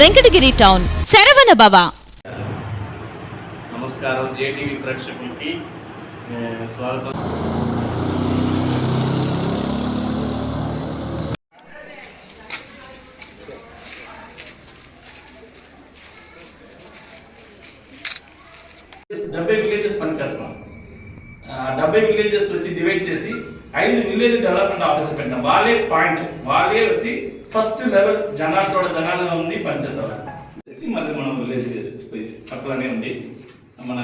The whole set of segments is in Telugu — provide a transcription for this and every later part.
వెంకటగిరి టౌన్. శరవణ భవ. నమస్కారం జేటీవీ ప్రేక్షకులకి స్వాగతం. డెబ్బై విలేజెస్ పనిచేస్తున్నాం డెబ్బై విలేజెస్ వచ్చి డివైడ్ చేసి ఐదు విలేజ్ డెవలప్మెంట్ ఆఫీసర్ పెట్టినాం. వాళ్ళే పాయింట్ వాళ్ళే వచ్చి ఫస్ట్ లెవెల్ జనాలతో జనాలుగా ఉంది పనిచేసేవాళ్ళు. చేసి మళ్ళీ మనం విలేజ్ పోయి పక్కనే ఉంది మన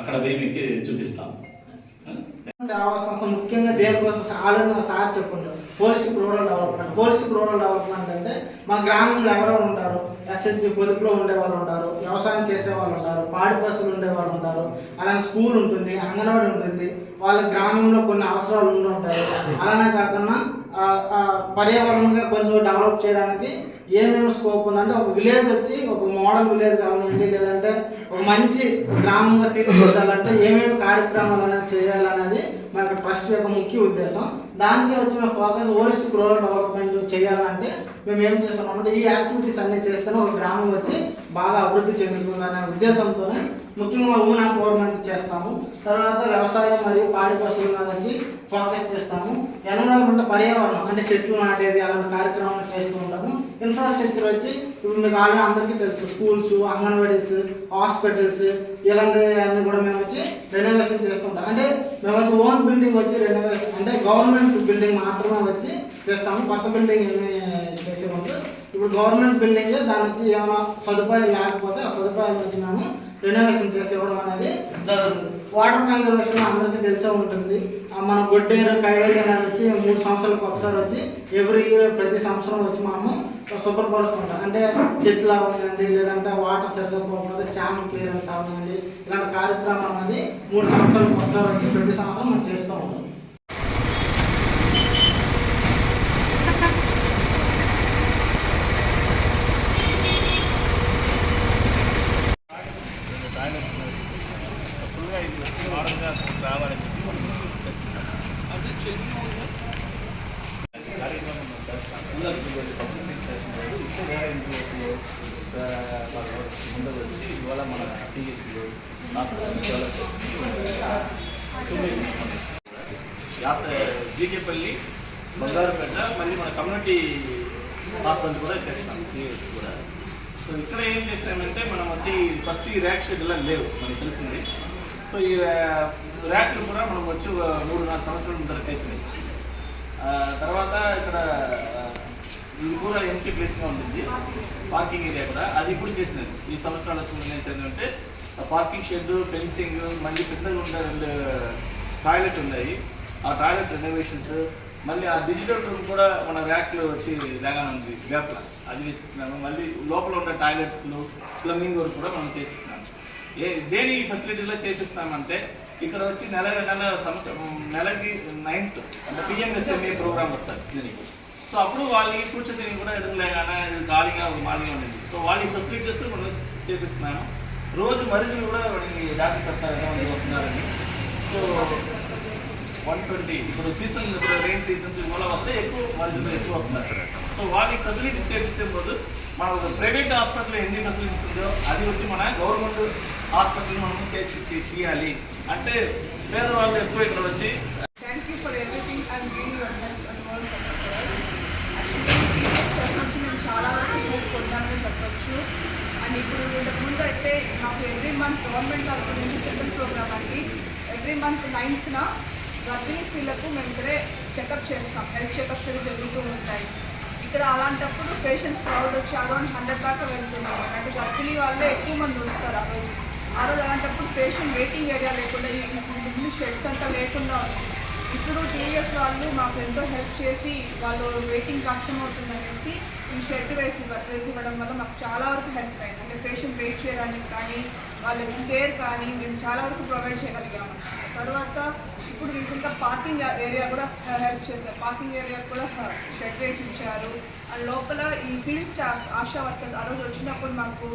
అక్కడ పోయి మీకు చూపిస్తాం. సేవా సంస్థ ముఖ్యంగా దేనికోసం ఆలోచన సార్ చెప్పండి holistic rural development. Holistic rural development అంటే మన గ్రామంలో ఎవరెవరు ఉంటారు. ఎస్హెచ్జి పొదుపులో ఉండే వాళ్ళు ఉంటారు. వ్యవసాయం చేసే వాళ్ళు ఉంటారు. పాడి పశువులు ఉండే వాళ్ళు ఉంటారు. అలానే స్కూల్ ఉంటుంది అంగన్వాడీ ఉంటుంది. వాళ్ళ గ్రామంలో కొన్ని అవసరాలు ఉండి ఉంటాయి. అలానే కాకుండా పర్యావరణంగా కొంచెం డెవలప్ చేయడానికి ఏమేమి స్కోప్ ఉందంటే ఒక విలేజ్ వచ్చి ఒక మోడల్ విలేజ్ కావాలండి లేదంటే ఒక మంచి గ్రామంగా తీర్చిదిద్దాలంటే ఏమేమి కార్యక్రమాలు అనేది చేయాలనేది మా యొక్క ట్రస్ట్ యొక్క ముఖ్య ఉద్దేశం. దానికి వచ్చి మేము ఫోకస్ ఓరిస్ట్ రూరల్ డెవలప్మెంట్ చేయాలంటే మేము ఏం చేస్తున్నామంటే ఈ యాక్టివిటీస్ అన్ని చేస్తేనే ఒక గ్రామం వచ్చి బాగా అభివృద్ధి చెందుతుంది అనే ఉద్దేశంతోనే ముఖ్యంగా ఉమెన్ ఎంపవర్మెంట్ చేస్తాము. తర్వాత వ్యవసాయం మరియు పాడి పశువుల మీద వచ్చి ఫోకస్ చేస్తాము ఎన్విరాన్మెంట్ పర్యావరణం అంటే చెట్లు నాటేది అలాంటి కార్యక్రమాలు చేస్తూ ఉంటాము. ఇన్ఫ్రాస్ట్రక్చర్ వచ్చి ఇప్పుడు మీకు ఆల్రెడీ అందరికీ తెలుసు. స్కూల్స్ అంగన్వాడీస్ హాస్పిటల్స్ ఇలాంటివన్నీ కూడా మేము వచ్చి రెనోవేషన్ చేస్తుంటాం. అంటే మేము వచ్చి ఓన్ బిల్డింగ్ వచ్చి రెనోవేషన్ అంటే గవర్నమెంట్ బిల్డింగ్ మాత్రమే వచ్చి చేస్తాము. కొత్త బిల్డింగ్ చేసే ముందు ఇప్పుడు గవర్నమెంట్ బిల్డింగ్ దాని వచ్చి ఏమైనా సదుపాయాలు లేకపోతే ఆ సదుపాయాలు వచ్చి మేము రెనోవేషన్ చేసి ఇవ్వడం అనేది జరుగుతుంది వాటర్ కన్జర్వేషన్ అందరికీ తెలిసే ఉంటుంది. మన గొడ్డేరు కైవేలి అనేది వచ్చి మూడు సంవత్సరాలకు ఒకసారి వచ్చి ఎవ్రీ ఇయర్ ప్రతి సంవత్సరం వచ్చి మనము శుభ్రపరుస్తుంటాం అంటే చెట్లు అవనివ్వండి లేదంటే వాటర్ సరిగ్గా పోకపోతే ఛానల్ క్లియరెన్స్ అవనివ్వండి ఇలాంటి కార్యక్రమం అనేది మూడు సంవత్సరాలకు ఒకసారి వచ్చి ప్రతి సంవత్సరం మనం చేస్తూ ఉంటాం ఫుల్గా ఇది మోడల్గా రావాలని చెప్పి మనం చేస్తున్నాం. కార్యక్రమం ఉందా? అందరూ ఇటువంటి పబ్లిసిటీ చేస్తున్నారు. ఇస్తే వేరే ఇంట్లో, ఆ, ఉండదు వచ్చి ఇవాళ మన టీఎస్లో జీకేపల్లి బంగారుపేట మళ్ళీ మన కమ్యూనిటీ హాస్పిటల్ కూడా చేస్తాం సిహెచ్ కూడా. సో ఇక్కడ ఏం చేస్తామంటే మనం వచ్చి ఫస్ట్ ఈ ర్యాక్ షెడ్ ఇలా లేవు మనకి తెలిసింది. సో ఈ ర్యాక్లు కూడా మనం వచ్చి ఒక మూడు నాలుగు సంవత్సరాల ముందర చేసినాయి తర్వాత ఇక్కడ ఆ, ఇది కూడా ఎంట్రీ ప్లేస్గా ఉంటుంది. పార్కింగ్ ఏరియా కూడా. అది ఇప్పుడు చేసినది. ఈ సంవత్సరాల ఏంటంటే పార్కింగ్ షెడ్ ఫెన్సింగ్ మళ్ళీ పెద్దగా ఉండే రెండు టాయిలెట్ ఉన్నాయి. ఆ టాయిలెట్ రెనోవేషన్స్ మళ్ళీ ఆ డిజిటల్ రూమ్ కూడా మన ర్యాక్లో వచ్చి లేగానే ఉంది. గ్యాప్లా అది చేసిస్తున్నాము మళ్ళీ లోపల ఉన్న టాయిలెట్స్లు స్లమ్మింగ్ వర్క్ కూడా మనం చేసిస్తున్నాము. ఏ దేని ఫెసిలిటీలో చేసిస్తామంటే ఇక్కడ వచ్చి నెల నెల సంవత్సరం నెలకి నైన్త్ అంటే పిఎంఎస్ఎంఏ ప్రోగ్రామ్ వస్తుంది దీనికి. సో అప్పుడు వాళ్ళకి కూర్చొని కూడా ఎదురులేగానే కానీ ఖాళీగా మాదిగా ఉండేది సో వాళ్ళకి ఫెసిలిటీస్ మనం చేసిస్తున్నాను. రోజు మరిన్ని కూడా వాడికి డాక్టర్ చెప్తారు వస్తున్నారని సో వన్ ట్వంటీ ఇప్పుడు సీజన్ ఇప్పుడు రెయిన్ సీజన్స్ వల్ల వస్తే ఎక్కువ మనుషులు ఎక్కువ వస్తున్నారు. సో వాళ్ళకి ఫెసిలిటీస్ చేపించే పోదు మన ప్రైవేట్ హాస్పిటల్ ఎన్ని ఫెసిలిటీస్ ఉందో అది వచ్చి మన గవర్నమెంట్ హాస్పిటల్ మనం చేసి చేయాలి. అంటే పేదవాళ్ళు ఎక్కువ ఇక్కడ వచ్చి ఇప్పుడు ఇంతకు ముందు అయితే మాకు ఎవ్రీ మంత్ గవర్నమెంట్ తరఫు నుంచి టెంపుల్ ప్రోగ్రామ్ అండి. ఎవ్రీ మంత్ నైన్త్న గర్భిణీ స్త్రీలకు మేము ఇక్కడే చెకప్ చేస్తాం. హెల్త్ చెకప్స్ అయితే జరుగుతూ ఉంటాయి. ఇక్కడ అలాంటప్పుడు పేషెంట్స్ క్రౌడ్ వచ్చి అరౌండ్ హండ్రెడ్ దాకా వెళ్తున్నాం అంటే గర్భిణీ వాళ్ళే ఎక్కువ మంది వస్తారు ఆ రోజు. ఆ రోజు అలాంటప్పుడు పేషెంట్ వెయిటింగ్ ఏరియా లేకుండా ఈ షెడ్స్ అంతా లేకుండా ఉంటుంది ఇప్పుడు టీవీఎస్ వాళ్ళు మాకు ఎంతో హెల్ప్ చేసి వాళ్ళు వెయిటింగ్ కష్టం అవుతుందనేసి ఈ షెడ్ వేసి వేసి ఇవ్వడం వల్ల మాకు చాలా వరకు హెల్ప్ అయింది. అంటే పేషెంట్ వెయిట్ చేయడానికి కానీ వాళ్ళకి కేర్ కానీ మేము చాలా వరకు ప్రొవైడ్ చేయగలిగాము. తర్వాత ఇప్పుడు రీసెంట్గా పార్కింగ్ ఏరియా కూడా హెల్ప్ చేశారు. పార్కింగ్ ఏరియా కూడా షెడ్ వేసి ఇచ్చారు. అండ్ లోపల ఈ ఫీల్డ్ స్టాఫ్ ఆశా వర్కర్స్ ఆ రోజు వచ్చినప్పుడు మాకు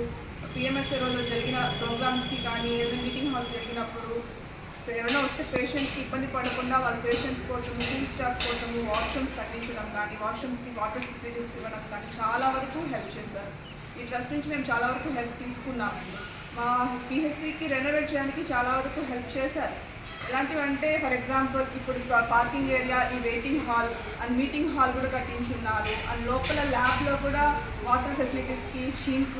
పిఎంఎస్ఏ రోజు జరిగిన ప్రోగ్రామ్స్కి కానీ ఏదైనా మీటింగ్ హాల్స్ జరిగినప్పుడు ఎవరైనా వస్తే పేషెంట్స్కి ఇబ్బంది పడకుండా వాళ్ళ పేషెంట్స్ కోసం మిడిల్ స్టాఫ్ కోసము వాష్రూమ్స్ కట్టించడం కానీ వాష్రూమ్స్కి వాటర్ ఫెసిలిటీస్ ఇవ్వడం కానీ చాలా వరకు హెల్ప్ చేశారు. ఈ ట్రస్ట్ నుంచి మేము చాలా వరకు హెల్ప్ తీసుకున్నామండి. మా పిహెచ్సికి రెనోవేట్ చేయడానికి చాలా వరకు హెల్ప్ చేశారు. ఇలాంటివంటే ఫర్ ఎగ్జాంపుల్ ఇప్పుడు పార్కింగ్ ఏరియా ఈ waiting hall and meeting hall కూడా కట్టించున్నారు. అండ్ లోపల ల్యాబ్లో కూడా water ఫెసిలిటీస్కి sink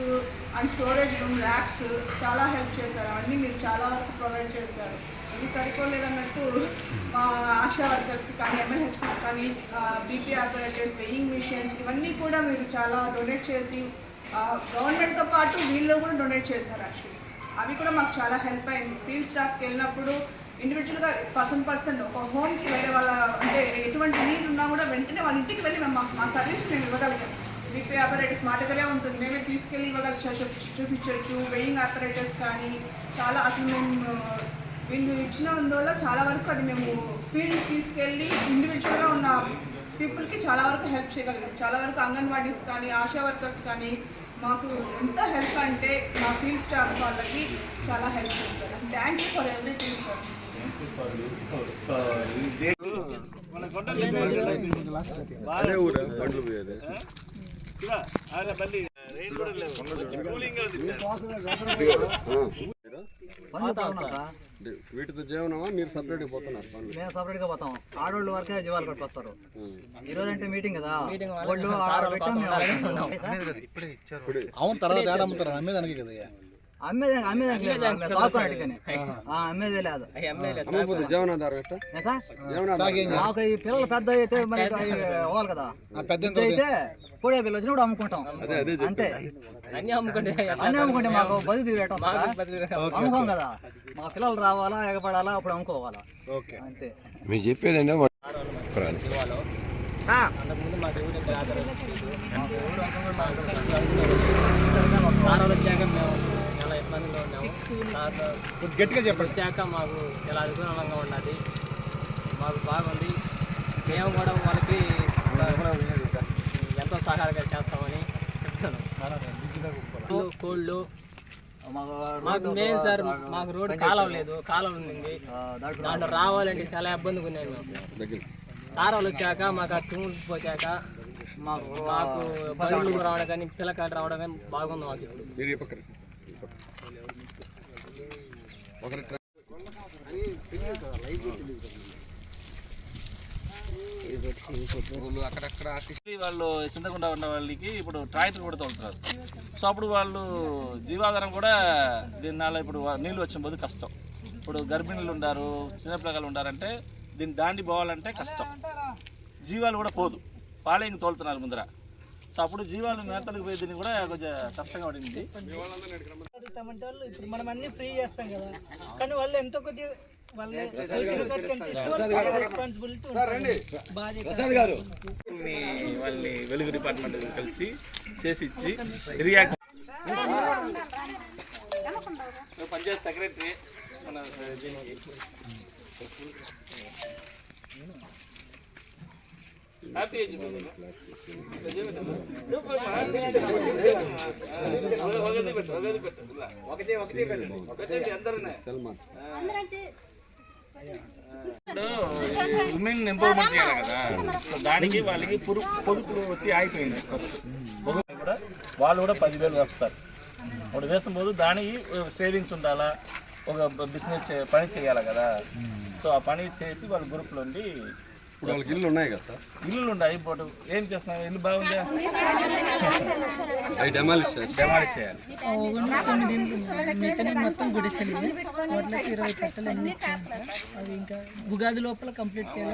and storage room racks చాలా హెల్ప్ చేశారు. అవన్నీ మీరు చాలా వరకు ప్రొవైడ్ చేశారు. ఇది సరిపోలేదన్నట్టు మా ఆశా వర్కర్స్కి కానీ ఎంఎల్హెచ్పిస్ కానీ బీపీ ఆపరేటర్స్ వెయింగ్ మిషన్స్ ఇవన్నీ కూడా మీరు చాలా డొనేట్ చేసి గవర్నమెంట్తో పాటు వీళ్ళు కూడా డొనేట్ చేశారు యాక్చువల్లీ. అవి కూడా మాకు చాలా హెల్ప్ అయింది. ఫీల్డ్ స్టాఫ్కి వెళ్ళినప్పుడు ఇండివిజువల్గా పర్సన్ పర్సన్ ఒక హోమ్కి వేరే వాళ్ళ అంటే ఎటువంటి నీళ్ళు ఉన్నా కూడా వెంటనే వాళ్ళ ఇంటికి వెళ్ళి మేము మా- మా సర్వీస్ మేము ఇవ్వగలిగాం. రిపేర్ ఆపరేటర్స్ మా దగ్గరే ఉంటుంది. మేమే తీసుకెళ్ళి ఇవ్వగల చూపించవచ్చు వెయింగ్ ఆపరేటర్స్ కానీ చాలా అసలు మేము వీళ్ళు ఇచ్చిన అందువల్ల చాలా వరకు అది మేము ఫీల్డ్ తీసుకెళ్ళి ఇండివిజువల్గా ఉన్న పీపుల్కి చాలా వరకు హెల్ప్ చేయగలిగాం. చాలా వరకు అంగన్వాడీస్ కానీ ఆశా వర్కర్స్ కానీ మాకు ఎంత హెల్ప్ అంటే మా ఫీల్డ్ స్టాఫ్ వాళ్ళకి చాలా హెల్ప్ చేస్తారు thank you for everything sir వీటితో జీవనమా? మీరు సపరేట్గా పోతున్నారు మేము సపరేట్గా పోతాం. ఆడోళ్ళు వరకే జీవాలు కట్టుకొస్తారు ఈ రోజు అంటే మీటింగ్ కదా. వాళ్ళు ఆడ పెట్టాం మేము. అవును తర్వాత ఏడ అమ్ముతారు? అమ్మేదానికి కదా అమ్మేదానికి సాగుతాం అటుకని ఆ, అమ్మేది లేదు. మాకు ఈ పిల్లలు పెద్ద అయితే మరి అవి అవ్వాలి కదా. ఆ పెద్ద అయితే పొడే పిల్లలు వచ్చినప్పుడు అమ్ముకుంటాం. అదే అదే అంతే. అన్ని అమ్ముకుంటే అన్నీ అమ్ముకుంటే మాకు బది తీరేటం అమ్ముకోం కదా. మా పిల్లలు రావాలా ఎగపడాలా అప్పుడు అమ్ముకోవాలా. ఓకే. అంతే. మీరు జిల్లాలో అంతకుముందు ఎవరు ఇంత ఆదరణ సార్ వచ్చాక మేము కొద్ది గట్టిగా చెప్పండి. వచ్చాక మాకు చాలా అనుకూలంగా ఉన్నది. మాకు బాగుంది. మేము కూడా వాళ్ళకి ఎంతో సహాయంగా చేస్తామని చెప్తాను కోళ్ళు, మాకు మెయిన్ సార్ మాకు రోడ్డు కాలువ లేదు కాలువ ఉంది. దాంట్లో రావాలంటే చాలా ఇబ్బందిగా ఉన్నాయి మేము సార్ వాళ్ళు వచ్చాక మాకు ఆ తుమ్ములు పోచాక మాకు మాకు బళ్ళు రావడం కానీ పిల్లకాయలు రావడం కానీ బాగుంది మాకు. ఇప్పుడు మీరు ఈ పక్కన ఈ పక్కన. ఒకరి వాళ్ళు చింతకుండా ఉన్న వాళ్ళకి ఇప్పుడు ట్రాక్టర్ కూడా తోలుతున్నారు సో అప్పుడు వాళ్ళు జీవాధారం కూడా దీనివల్ల ఇప్పుడు నీళ్ళు వచ్చిన పోదు కష్టం. ఇప్పుడు గర్భిణీలు ఉండారు చిన్నపిల్లలు ఉండారంటే దీన్ని దాండి పోవాలంటే కష్టం. జీవాలు కూడా పోదు. పాలే తోలుతున్నారు ముందర? సో అప్పుడు జీవాలు మేతలకు పోయి దీన్ని కూడా కొంచెం కష్టంగా పడింది. ఇప్పుడు మనం అన్ని ఫ్రీ చేస్తాం కదా. కానీ వాళ్ళు ఎంతో కొద్ది వాళ్ళ రెస్పాన్సిబిలిటీ బాధ్యత వాళ్ళని వాళ్ళని వెలుగు డిపార్ట్మెంట్ కలిసి చేసి ఇచ్చి రియాక్ట్ పంచాయత్ సెక్రటరీ మన దీనికి. ఒకటి ఒకటి పెట్టండి ఉమెన్ ఎంపవర్మెంట్ చేయాలి కదా. సో దానికి వాళ్ళకి పురు పొదుపులు వచ్చి ఆగిపోయింది ఫస్ట్ కూడా వాళ్ళు కూడా పదివేలు వేస్తారు అప్పుడు వేసుம்போదు దానికి సేవింగ్స్ ఉండాలా? ఒక బిజినెస్ పని చేయాలి కదా? సో ఆ పని చేసి వాళ్ళ గ్రూప్లో ఉండి ఇప్పుడు వాళ్ళకి ఇల్లు ఉన్నాయి కదా సార్? ఇల్లు ఉన్నాయి ఇప్పుడు. ఏం చేస్తున్నాం ఇల్లు బాగుందా? అవి డెమాలిష్ డెమాలిష్ చేయాలి. మొత్తం గుడిసెలు. వాటికి ఇరవై కట్టలు అన్ని. అవి ఇంకా ఉగాది లోపల కంప్లీట్ చేయాలి.